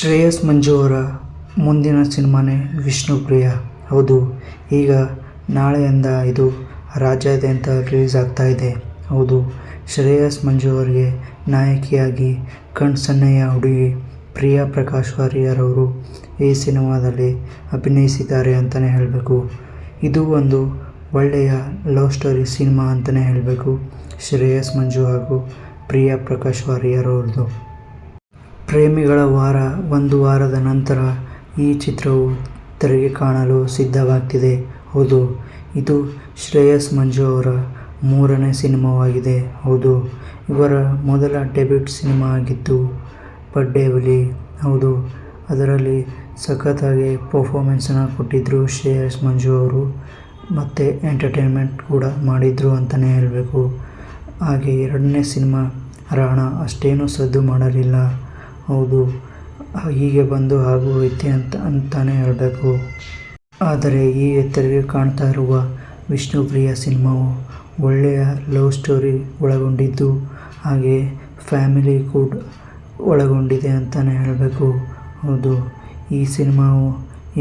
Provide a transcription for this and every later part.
ಶ್ರೇಯಸ್ ಮಂಜು ಅವರ ಮುಂದಿನ ಸಿನಿಮಾನೇ ವಿಷ್ಣುಪ್ರಿಯ ಹೌದು, ಈಗ ನಾಳೆಯಿಂದ ಇದು ರಾಜ್ಯಾದ್ಯಂತ ರಿಲೀಸ್ ಆಗ್ತಾ ಇದೆ. ಹೌದು, ಶ್ರೇಯಸ್ ಮಂಜು ಅವರಿಗೆ ನಾಯಕಿಯಾಗಿ ಕಣ್ಸನ್ನಯ್ಯ ಸನ್ನೆಯ ಹುಡುಗಿ ಪ್ರಿಯಾ ಪ್ರಕಾಶ್ ವಾರಿಯರವರು ಈ ಸಿನಿಮಾದಲ್ಲಿ ಅಭಿನಯಿಸಿದ್ದಾರೆ ಅಂತಲೇ ಹೇಳಬೇಕು. ಇದು ಒಂದು ಒಳ್ಳೆಯ ಲವ್ ಸ್ಟೋರಿ ಸಿನಿಮಾ ಅಂತಲೇ ಹೇಳಬೇಕು. ಶ್ರೇಯಸ್ ಮಂಜು ಹಾಗೂ ಪ್ರಿಯಾ ಪ್ರಕಾಶ್ ವಾರಿಯರ್ ಅವ್ರದ್ದು ಪ್ರೇಮಿಗಳ ವಾರ ಒಂದು ವಾರದ ನಂತರ ಈ ಚಿತ್ರವು ತೆರೆಗೆ ಕಾಣಲು ಸಿದ್ಧವಾಗ್ತಿದೆ. ಹೌದು, ಇದು ಶ್ರೇಯಸ್ ಮಂಜು ಅವರ ಮೂರನೇ ಸಿನಿಮಾವಾಗಿದೆ. ಹೌದು, ಇವರ ಮೊದಲ ಡೆಬ್ಯೂಟ್ ಸಿನಿಮಾ ಆಗಿತ್ತು ಬಡ್ಡೆ ಹುಲಿ ಹೌದು, ಅದರಲ್ಲಿ ಸಖತ್ತಾಗಿ ಪರ್ಫಾರ್ಮೆನ್ಸ್ನ ಕೊಟ್ಟಿದ್ದರು ಶ್ರೇಯಸ್ ಮಂಜು ಅವರು. ಮತ್ತು ಎಂಟರ್ಟೈನ್ಮೆಂಟ್ ಕೂಡ ಮಾಡಿದ್ರು ಅಂತಲೇ ಹೇಳಬೇಕು. ಹಾಗೆ ಎರಡನೇ ಸಿನಿಮಾ, ರಾಣ, ಅಷ್ಟೇನೂ ಸದ್ದು ಮಾಡಲಿಲ್ಲ. ಹೌದು. ಹೀಗೆ ಬಂದು ಹಾಗೂ ಹೋಯ್ತೆ ಅಂತ, ಅಂತಾನೆ ಹೇಳಬೇಕು. ಆದರೆ ಈ ಎತ್ತರಿಗೆ ಕಾಣ್ತಾ ಇರುವ ವಿಷ್ಣುಪ್ರಿಯ ಸಿನಿಮಾವು ಒಳ್ಳೆಯ ಲವ್ ಸ್ಟೋರಿ ಒಳಗೊಂಡಿದ್ದು, ಹಾಗೆ ಫ್ಯಾಮಿಲಿ ಕೂಡ ಒಳಗೊಂಡಿದೆ ಅಂತಲೇ ಹೇಳಬೇಕು. ಹೌದು. ಈ ಸಿನಿಮಾವು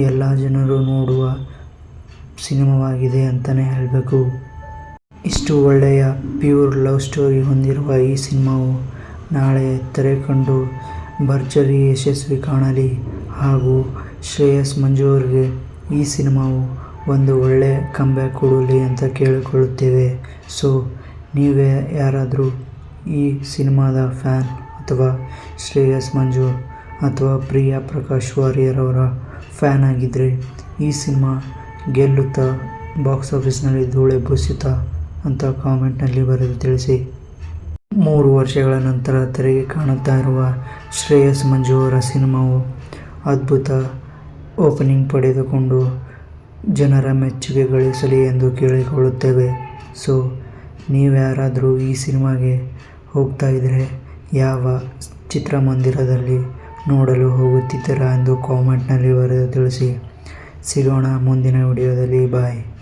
ಎಲ್ಲ ಜನರು ನೋಡುವ ಸಿನಿಮಾವಾಗಿದೆ ಅಂತಲೇ ಹೇಳಬೇಕು. ಇಷ್ಟು ಒಳ್ಳೆಯ ಪ್ಯೂರ್ ಲವ್ ಸ್ಟೋರಿ ಹೊಂದಿರುವ ಈ ಸಿನಿಮಾವು ನಾಳೆ ತೆರೆ ಕಂಡು ಭರ್ಜರಿ, ಯಶಸ್ವಿ ಕಾಣಲಿ ಹಾಗೂ ಶ್ರೇಯಸ್ ಮಂಜು ಅವರಿಗೆ ಈ ಸಿನಿಮಾವು ಒಂದು ಒಳ್ಳೆಯ ಕಂಬ್ಯಾಕ್ ಕೊಡಲಿ ಅಂತ ಕೇಳಿಕೊಳ್ಳುತ್ತೇವೆ. ಸೊ ನೀವೇ ಯಾರಾದರೂ ಈ ಸಿನಿಮಾದ ಫ್ಯಾನ್ ಅಥವಾ ಶ್ರೇಯಸ್ ಮಂಜು ಅಥವಾ ಪ್ರಿಯಾ ಪ್ರಕಾಶ್ ವಾರಿಯರ್ ಫ್ಯಾನ್ ಆಗಿದ್ದರೆ ಈ ಸಿನಿಮಾ ಗೆಲ್ಲುತ್ತಾ ಬಾಕ್ಸ್ ಆಫೀಸ್ನಲ್ಲಿ ಧೂಳೆಬ್ಬಿಸುತ್ತಾ ಅಂತ ಕಾಮೆಂಟ್ನಲ್ಲಿ ಬರೆದು ತಿಳಿಸಿ. ಮೂರು ವರ್ಷಗಳ ನಂತರ ತೆರೆಗೆ ಕಾಣುತ್ತಾ ಇರುವ ಶ್ರೇಯಸ್ ಮಂಜು ಅವರ ಸಿನಿಮಾವು ಅದ್ಭುತ ಓಪನಿಂಗ್ ಪಡೆದುಕೊಂಡು ಜನರ ಮೆಚ್ಚುಗೆ ಗಳಿಸಲಿ ಎಂದು ಕೇಳಿಕೊಳ್ಳುತ್ತೇವೆ. ಸೊ, ನೀವ್ಯಾರಾದರೂ ಈ ಸಿನಿಮಾಗೆ ಹೋಗ್ತಾ ಇದ್ದರೆ ಯಾವ ಚಿತ್ರಮಂದಿರದಲ್ಲಿ ನೋಡಲು ಹೋಗುತ್ತಿದ್ದೀರಾ ಎಂದು ಕಾಮೆಂಟ್ನಲ್ಲಿ ಬರೆದು ತಿಳಿಸಿ. ಸಿಗೋಣ ಮುಂದಿನ ವಿಡಿಯೋದಲ್ಲಿ. ಬಾಯ್.